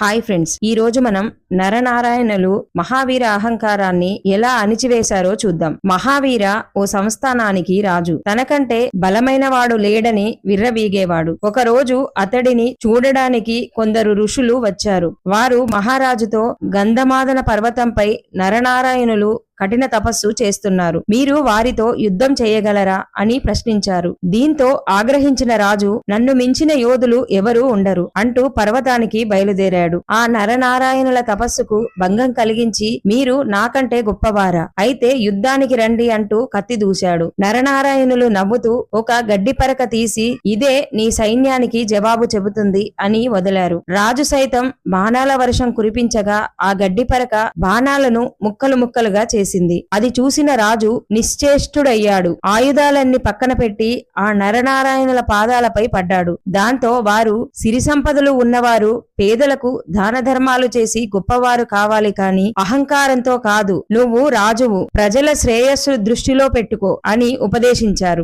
Hi friends ఈ రోజు మనం నరనారాయణలు మహావీర అహంకారాన్ని ఎలా అణిచివేశారో చూద్దాం. మహావీర ఓ సంస్థానానికి రాజు. తనకంటే బలమైన వాడు లేడని విర్రవీగేవాడు. ఒకరోజు అతడిని చూడడానికి కొందరు ఋషులు వచ్చారు. వారు మహారాజుతో గంధమాదన పర్వతంపై నరనారాయణులు కఠిన తపస్సు చేస్తున్నారు. మీరు వారితో యుద్ధం చేయగలరా? అని ప్రశ్నించారు. దీంతో ఆగ్రహించిన రాజు నన్ను మించిన యోధులు ఎవరూ ఉండరు అంటూ పర్వతానికి బయలుదేరాడు. ఆ నరనారాయణుల తపస్సుకు భంగం కలిగించి మీరు నాకంటే గొప్పవారా? అయితే యుద్ధానికి రండి అంటూ కత్తి దూశాడు. నరనారాయణులు నవ్వుతూ ఒక గడ్డి పరక తీసి ఇదే నీ సైన్యానికి జవాబు చెబుతుంది అని వదిలారు. రాజు సైతం బాణాల వర్షం కురిపించగా ఆ గడ్డి పరక బాణాలను ముక్కలు ముక్కలుగా చేసి చేసింది. అది చూసిన రాజు నిశ్చేష్టుడయ్యాడు. ఆయుధాలన్నీ పక్కన పెట్టి ఆ నరనారాయణుల పాదాలపై పడ్డాడు. దాంతో వారు సిరి సంపదలు ఉన్నవారు పేదలకు దాన ధర్మాలు చేసి గొప్పవారు కావాలి కాని అహంకారంతో కాదు నువ్వు రాజువు ప్రజల శ్రేయస్సు దృష్టిలో పెట్టుకో అని ఉపదేశించారు.